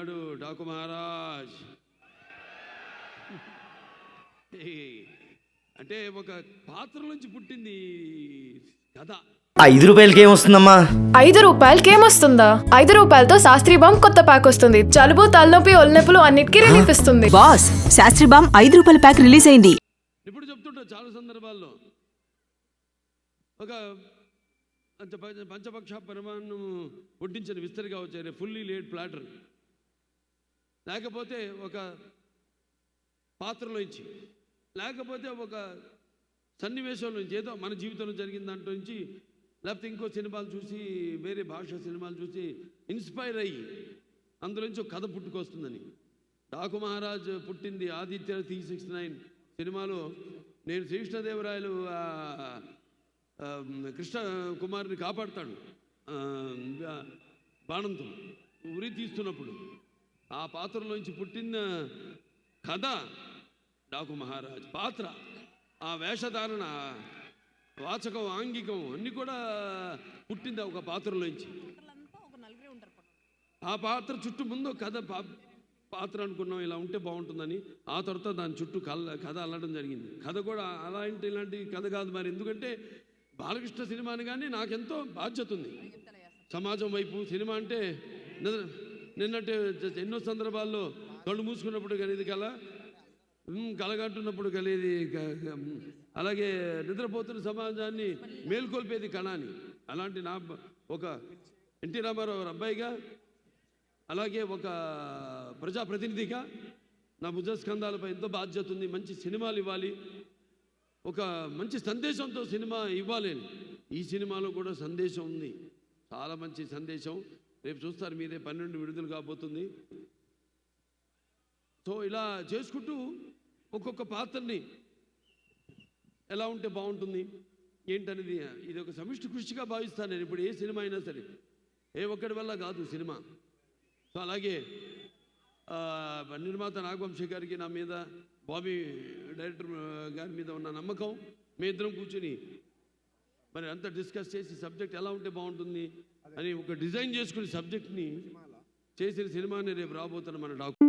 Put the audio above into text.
ఉన్నాడు డాకు మహారాజ్. అంటే ఒక పాత్ర నుంచి పుట్టింది కథ. ఐదు రూపాయలకి ఏమొస్తుందమ్మా ఐదు రూపాయలకి ఏమొస్తుందా ఐదు రూపాయలతో శాస్త్రీ బామ్ కొత్త ప్యాక్ వస్తుంది. జలుబు తలనొప్పి ఒళ్ళనొప్పులు అన్నిటికీ రిలీఫ్ ఇస్తుంది. బాస్ శాస్త్రి బామ్ ఐదు రూపాయల ప్యాక్ రిలీజ్ అయింది. ఇప్పుడు చెప్తుంటా చాలా సందర్భాల్లో. ఒక పంచ పంచ- పంచపక్ష పరిమాణం వడ్డించిన విస్తరిగా వచ్చారు ఫుల్లీ లేడ్ ప్లాటర్. లేకపోతే ఒక పాత్రలో లేకపోతే ఒక సన్నివేశంలో నుంచి ఏదో మన జీవితంలో జరిగిన దాంట్లో నుంచి లేకపోతే ఇంకో సినిమాలు చూసి వేరే భాష సినిమాలు చూసి ఇన్స్పైర్ అయ్యి అందులోంచి ఒక కథ పుట్టుకొస్తుందని. డాకు మహారాజ్ పుట్టింది ఆదిత్య త్రీ సిక్స్ నైన్ సినిమాలో. నేను శ్రీకృష్ణదేవరాయలు కృష్ణ కుమారుని కాపాడుతాడు బాణంతో ఉరి తీస్తున్నప్పుడు. ఆ పాత్రలోంచి పుట్టిన కథ డాకు మహారాజ్. పాత్ర ఆ వేషధారణ వాచకం ఆంగికం అన్నీ కూడా పుట్టింది ఒక పాత్రలోంచి. ఆ పాత్ర చుట్టూ ముందు కథ పాత్ర అనుకున్నాం ఇలా ఉంటే బాగుంటుందని ఆ తర్వాత దాని చుట్టూ కళ్ళ కథ అల్లడం జరిగింది. కథ కూడా అలాంటి ఇలాంటి కథ కాదు మరి. ఎందుకంటే బాలకృష్ణ సినిమాని కానీ నాకెంతో బాధ్యత ఉంది. సమాజం వైపు సినిమా అంటే నిన్నటి ఎన్నో సందర్భాల్లో కళ్ళు మూసుకున్నప్పుడు కలిగేది కళ ఉమ్, కలగంటున్నప్పుడు కలిగేది అలాగే నిద్రపోతున్న సమాజాన్ని మేల్కొల్పేది కణాని అని అలాంటి నా ఒక ఎన్టీ రామారావు అబ్బాయిగా అలాగే ఒక ప్రజాప్రతినిధిగా నా భుజస్కంధాలపై ఎంతో బాధ్యత ఉంది. మంచి సినిమాలు ఇవ్వాలి. ఒక మంచి సందేశంతో సినిమా ఇవ్వాలి ఈ సినిమాలో కూడా సందేశం ఉంది. చాలా మంచి సందేశం. రేపు చూస్తారు మీరే పన్నెండు విడుదల కాబోతుంది. సో ఇలా చేసుకుంటూ ఒక్కొక్క పాత్రని ఎలా ఉంటే బాగుంటుంది? ఏంటనేది ఇది ఒక సమిష్టి కృషిగా భావిస్తాను నేను. ఇప్పుడు ఏ సినిమా అయినా సరే ఏ ఒక్కడి వల్ల కాదు సినిమా. సో అలాగే నిర్మాత నాగవంశీ గారికి నా మీద బాబీ డైరెక్టర్ గారి మీద ఉన్న నమ్మకం మీ ఇద్దరం కూర్చుని మరి అంతా డిస్కస్ చేసి సబ్జెక్ట్ ఎలా ఉంటే బాగుంటుంది అని ఒక డిజైన్ చేసుకునే సబ్జెక్ట్ని చేసిన సినిమాని రేపు రాబోతున్న మన డాక్టర్